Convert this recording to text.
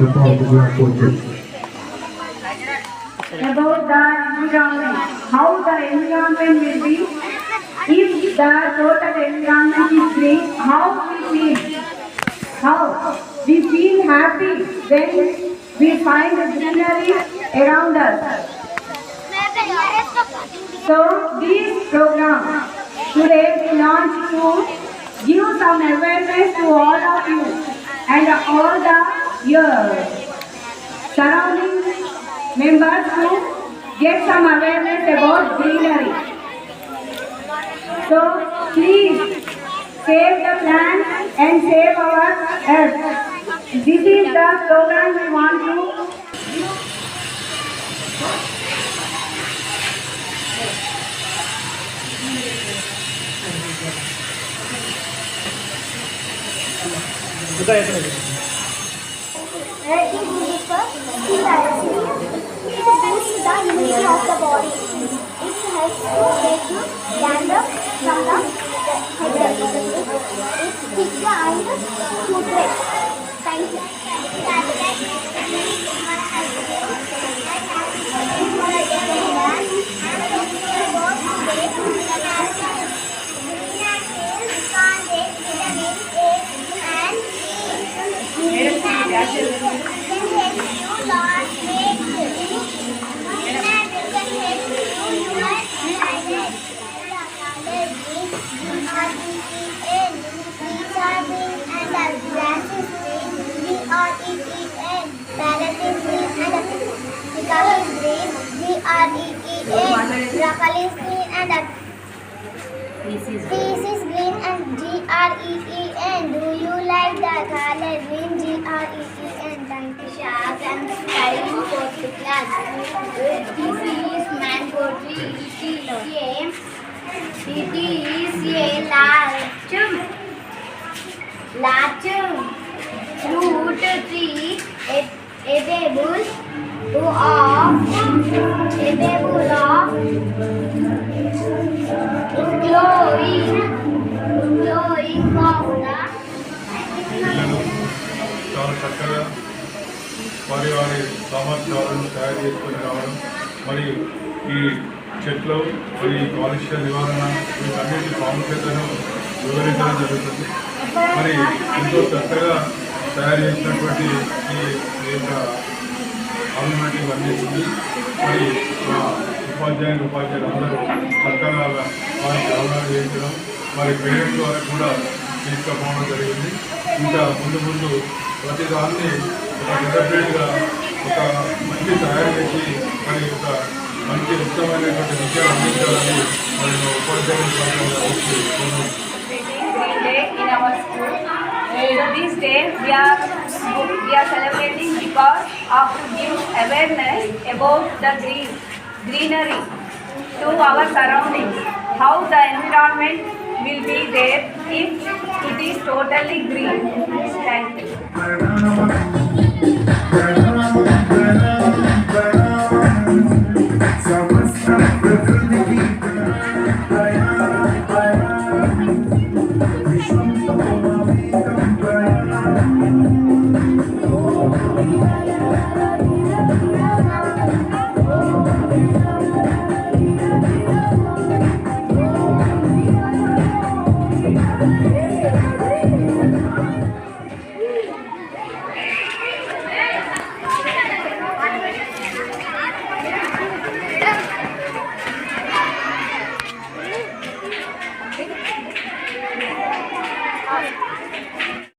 about the environment, how the environment will be if the total environment is green, how we feel, how we feel happy when we find the greenery around us. So this program today we launch to give some awareness to all of you and all the your surrounding members to get some awareness about greenery. So please save the plant and save our earth. This is the slogan we want to Öğretmenim grupta still dersini the immunity of the body. It helps to reduce dandruff from the headache. It thicker and smoother. Thank you. Broccoli is green and the This is green and G-R-E-E-N. P C green and G-R-E-E-N. Do you like the color green? G-R-E-E-N. Thank you. Shark and studying fourth class. This is mango tree. It is a, it is a large, large Of of the చాలా చక్కగా వారి వారి సామర్థ్యాలను తయారు చేసుకొని రావడం మరి ఈ చెట్లు మరి కాలుష్య నివారణ వీటన్నిటి ప్రాముఖ్యతను వివరించడం జరుగుతుంది. మరి ఎంతో చక్కగా తయారు చేసినటువంటి ఈ ఈ యొక్క ఆర్నమెంట్ ఇవన్నీ మరి మా ఉపాధ్యాయులు ఉపాధ్యాయులు అందరూ చక్కగా వారికి అవగాహన చేయించడం మరి పేరెంట్స్ వారికి కూడా తీసుకుపోవడం జరిగింది. ఇంకా ముందు ముందు ప్రతి దాన్ని ఒక డెవలప్మెంట్గా ఒక మంచి తయారు చేసి మరి ఒక మంచి ఉత్తమైనటువంటి విషయాలు అందించాలని మరి మా ఉపాధ్యాయులు this day we are, we are celebrating because of to give awareness about the green, greenery to our surroundings, how the environment will be there if it is totally green. Thank you.